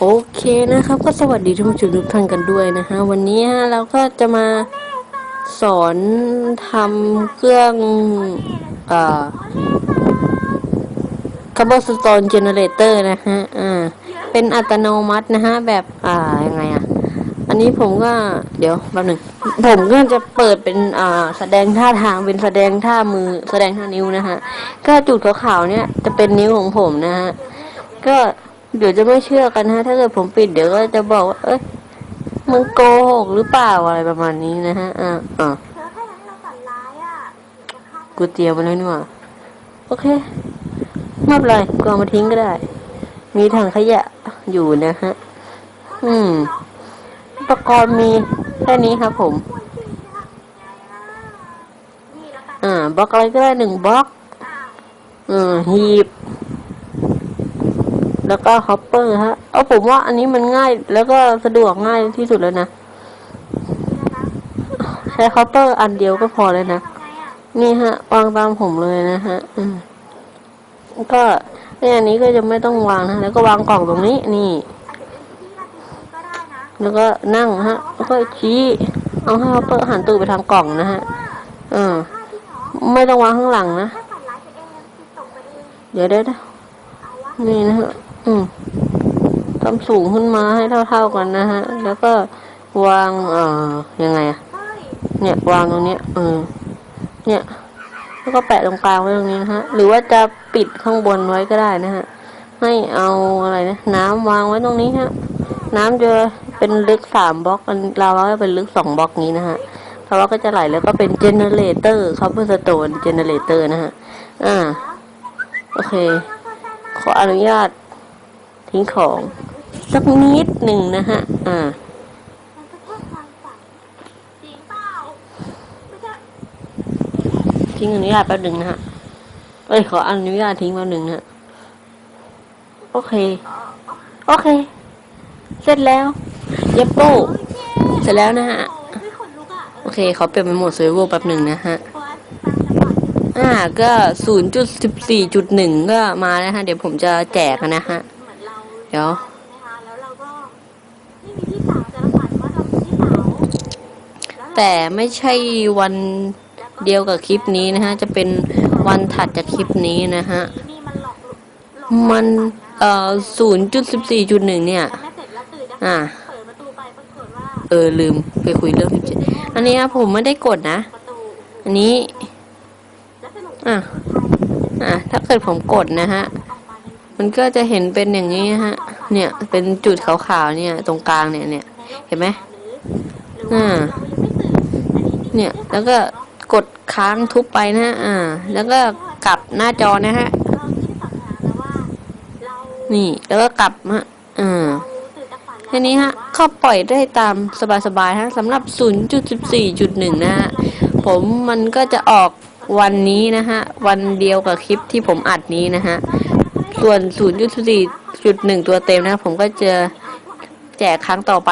โอเคนะครับก็สวัสดีท่านผู้ชมทุกท่านกันด้วยนะฮะวันนี้ฮะเราก็จะมาสอนทำเครื่องอ่อ cobblestone generator นะฮะอ่าเป็นอัตโนมัตินะฮะแบบอ่ายังไงอะอันนี้ผมก็เดี๋ยวแป๊บหนึ่งผมก็จะเปิดเป็นอ่าแสดงท่าทางเป็นแสดงท่ามือแสดงท่านิ้วนะฮะก็จุดขาวๆเนี่ยจะเป็นนิ้วของผมนะฮะก็ เดี๋ยวจะไม่เชื่อกันนะถ้าเกิดผมปิดเดี๋ยวก็จะบอกว่า เอ้ยมึงโกหกหรือเปล่าอะไรประมาณนี้นะฮะอ่าอ่าเธอถ้าอย่างนั้นเราฝันร้ายอะจะฆ่าเธอกูเตรียมมาแล้วนี่หว่าโอเคไม่เป็นไรกูเอามาทิ้งก็ได้ มีถังขยะอยู่นะฮะ อืมอุปกรณ์มีแค่นี้ครับ ผมควรจริงจะทำยังไงล่ะนี่แล้วกันอ่าบล็อกอะไรก็ได้หนึ่งบล็อกอ้าวอืมหีบ แล้วก็ฮอปเปอร์ฮะ เอาผมว่าอันนี้มันง่าย แล้วก็สะดวกง่ายที่สุดแล้วนะ ใช้ฮอปเปอร์อันเดียวก็พอเลยนะ นี่ฮะ วางตามผมเลยนะฮะอืมก็ในอันนี้ก็จะไม่ต้องวางนะ แล้วก็วางกล่องตรงนี้นี่ แล้วก็นั่งฮะ แล้วก็ชี้ เอาให้ฮอปเปอร์หันตูดไปทางกล่องนะฮะอืมฆ่าจริงเหรอไม่ต้องวางข้างหลังนะ เดี๋ยวเดี๋ยวยวเอนี่นะฮะ อืมทำสูงขึ้นมาให้เท่าๆกันนะฮะ แล้วก็วาง เอ่อ ยังไงอะเนี่ย วางตรงเนี้ยเออเนี่ย แล้วก็แปะตรงกลางไว้ตรงนี้นะฮะ หรือว่าจะปิดข้างบนไว้ก็ได้นะฮะ ให้เอาอะไรนะ น้ำวางไว้ตรงนี้ฮะ น้ำจะเป็นลึกสามบล็อกอันเราว่าเป็นลึกสองบล็อกนี้นะฮะเพราะว่าก็จะไหลแล้วก็เป็นเจเนเรเตอร์ครับเพื่อสโตนเจเนเรเตอร์นะฮะ อ่า โอเค ขออนุญาต ทิ้งของ สักนิดหนึ่งนะฮะ อ่าทิ้งอนุญาตแป๊บหนึ่งนะฮะเอ้ยขออนุญาตทิ้งแป๊บหนึ่งนะฮะโอเค โอเค เสร็จแล้ว เย็บโป้เสร็จแล้วนะฮะ โอ้ไม่ขนลุกอะโอเคขอเปลี่ยนเป็นโหมดเซเวอร์แป๊บหนึ่งนะฮะ อ่าก็ศูนย์จุดสิบสี่จุดหนึ่งก็มาแล้วฮะ เดี๋ยวผมจะแจกนะฮะ ดี๋ยวใช่ไหมคะแล้วเราก็ไม่มีพี่สาวแต่เราฝันว่าเรามีพี่สาวแล้วเราแต่ไม่ใช่วันเดียวกับคลิปนี้นะฮะ จะเป็นวันถัดจากคลิปนี้นะฮะนี่มันหลอกหลอกมันเอ่อศูนย์จุดสิบสี่จุดหนึ่งเนี่ยไม่เสร็จแล้วตื่นนะคะอ่าเปิดประตูไปปรากฏว่า เออลืมไปคุยเรื่องสิบเจ็ดอันนี้นะผมไม่ได้กดนะประตูอันนี้แล้วสรุปอะ อะถ้าเกิดผมกดนะฮะออก มันก็จะเห็นเป็นอย่างนี้ฮะ เนี่ยเป็นจุดขาวๆเนี่ย ตรงกลางเนี่ยเนี่ยเห็นไหมอ่าเนี่ยแล้วก็กดค้างทุบไปนะฮะอ่า แล้วก็กลับหน้าจอนะฮะนี่แล้วก็กลับฮะอ่าเราตื่นจากฝันแล้วทีนี้ฮะก็ปล่อยได้ตามสบายๆฮะสำหรับ 0.14.1 นะฮะผมมันก็จะออกวันนี้นะฮะ วันเดียวกับคลิปที่ผมอัดนี้นะฮะ ส่วน 0.4.1 ตัวเต็มนะ ผมก็จะแจกครั้งต่อไป